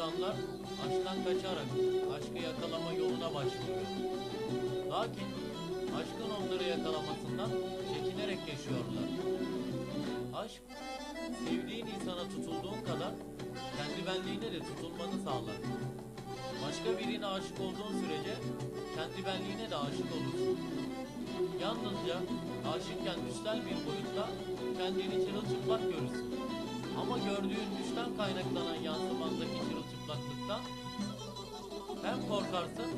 koşanlar aşktan kaçarak aşkı yakalama yoluna başvuruyor. Lakin aşkın onları yakalamasından çekinerek yaşıyorlar. Aşk, sevdiğin insana tutulduğun kadar kendi benliğine de tutulmanı sağlar. Başka birine aşık olduğun sürece kendi benliğine de aşık olursun. Yalnızca aşıkken düşsel bir boyutta kendini çırılçıplak görürsün. Ama gördüğün düşten kaynaklanan yansımandaki çırılçıplaklıktan hem korkarsın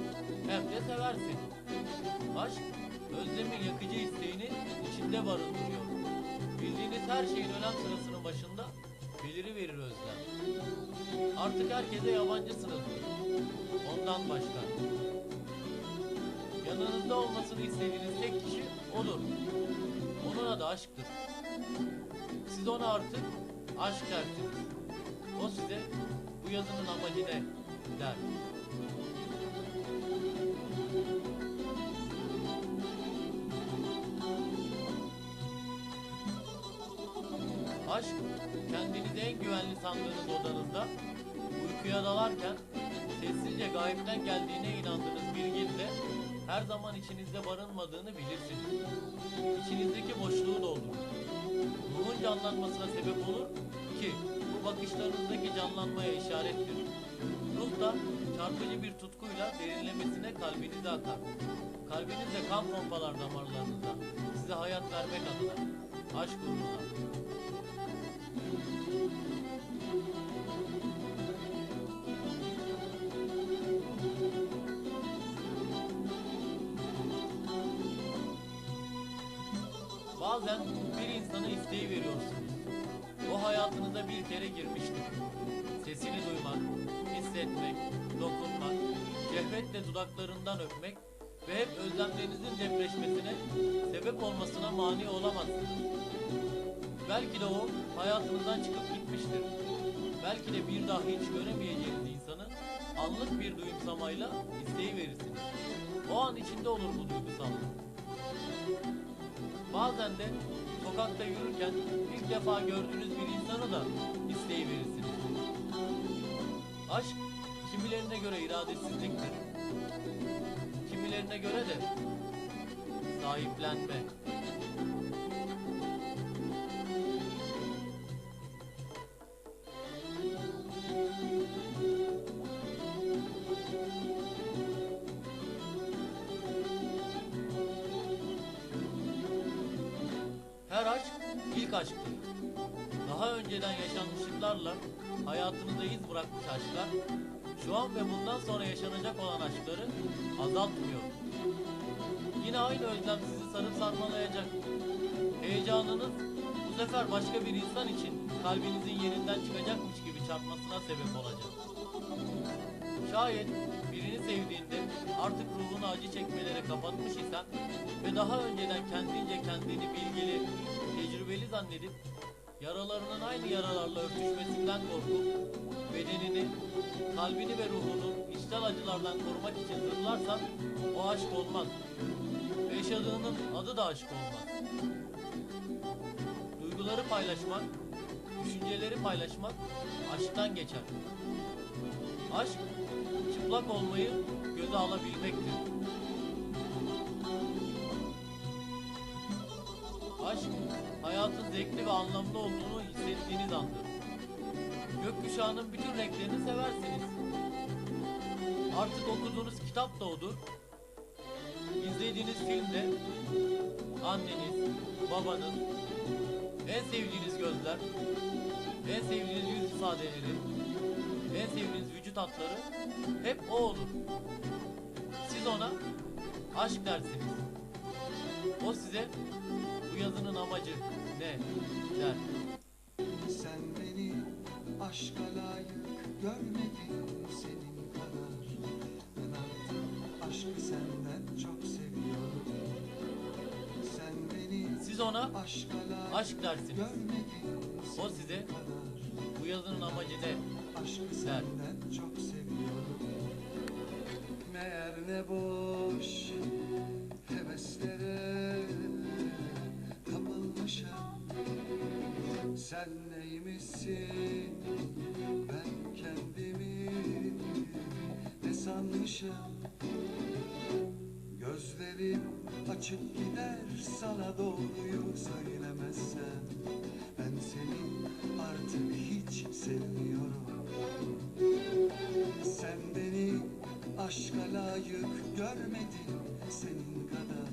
hem de seversin. Aşk, özlemin yakıcı isteğini içinde barındırıyor. Bildiğiniz her şeyin önem sırasının başında beliri verir özlem. Artık herkese yabancısınızdır. Ondan başka. Yanınızda olmasını istediğiniz tek kişi odur. Onun adı aşktır. Siz ona artık aşk dersiniz. O size bu yazının amacı ne der. Aşk, kendinizi en güvenli sandığınız odanızda uykuya dalarken sessizce gayipten geldiğine inandığınız bir gizle her zaman içinizde barınmadığını bilirsiniz. İçinizdeki boşluğu doldurur. Ruhun canlanmasına sebep olur ki bu bakışlarınızdaki canlanmaya işarettir. Ruh da çarpıcı bir tutkuyla derinlemesine kalbinize akar. Kalbinizde kan pompalar damarlarınıza. Size hayat vermek adına. Aşk uğruna. Bazen bir insanı isteği veriyorsunuz. O hayatınıza bir kere girmiştir. Sesini duymak, hissetmek, dokunmak, şehvetle dudaklarından öpmek ve hep özlemlerinizin depreşmesine sebep olmasına mani olamazsınız. Belki de o hayatınızdan çıkıp gitmiştir. Belki de bir daha hiç göremeyeceğiniz insanı anlık bir duyumsamayla isteği verirsiniz. O an içinde olur bu duygusallık. Bazen de sokakta yürürken ilk defa gördüğünüz bir insanı da isteği verirsiniz. Aşk kimilerine göre iradesizliktir. Kimilerine göre de sahiplenme. İlk aşktır. Daha önceden yaşanmışlıklarla hayatınızda iz bırakmış aşklar, şu an ve bundan sonra yaşanacak olan aşkları azaltmıyor. Yine aynı özlem sizi sarıp sarmalayacak. Heyecanınız bu sefer başka bir insan için kalbinizin yerinden çıkacakmış gibi çarpmasına sebep olacak. Şayet birini sevdiğinde artık ruhunu acı çekmelere kapatmış isen ve daha önceden kendince kendini bilgili, tecrübeli zannedip yaralarının aynı yaralarla örtüşmesinden korkup bedenini, kalbini ve ruhunu içsel acılardan korumak için zırlarsan o aşk olmaz. Yaşadığının adı da aşk olmaz. Duyguları paylaşmak, düşünceleri paylaşmak aşktan geçer. Aşk çıplak olmayı göze alabilmektir. Hayatın zevkli ve anlamlı olduğunu hissettiğiniz andır. Gökkuşağının bütün renklerini seversiniz. Artık okuduğunuz kitap da odur. İzlediğiniz film de anneniz, babanız, en sevdiğiniz gözler, en sevdiğiniz yüz ifadeleri, en sevdiğiniz vücut hatları hep o olur. Siz ona aşk dersiniz. O size bu yazının amacı ne? Der. Sen beni aşka layık görmedin senin kadar? Ben artık aşkı senden çok seviyorum Sen beni Siz ona aşka layık aşk dersiniz. O size bu yazının amacı ne? Aşkı senden çok seviyorum Meğer ne boş heveslere Sen neymişsin? Ben kendimi sanmışım? Gözlerim açık gider sana doğruyu söylemezsem. Ben seni artık hiç sevmiyorum. Sen beni aşka layık görmedin senin kadar.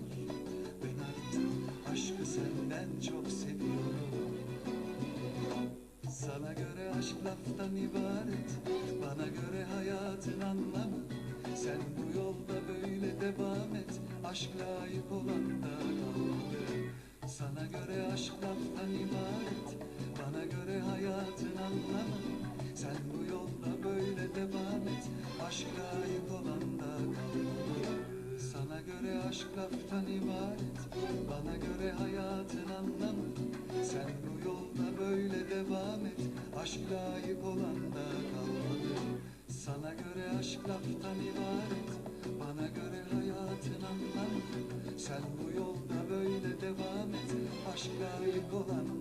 Ben artık aşkı senden çok aşk laftan ibaret. Bana göre hayatın anlamı Sen bu yolda böyle devam et. Aşk layık olan da aşk laftan ibaret. Bana göre hayatın anlamı Sen bu yolda böyle devam et. Aşk layık olan da kalmadı. Sana göre aşk laftan ibaret. Bana göre hayatın anlamı Sen bu yolda böyle devam et. Aşk layık olan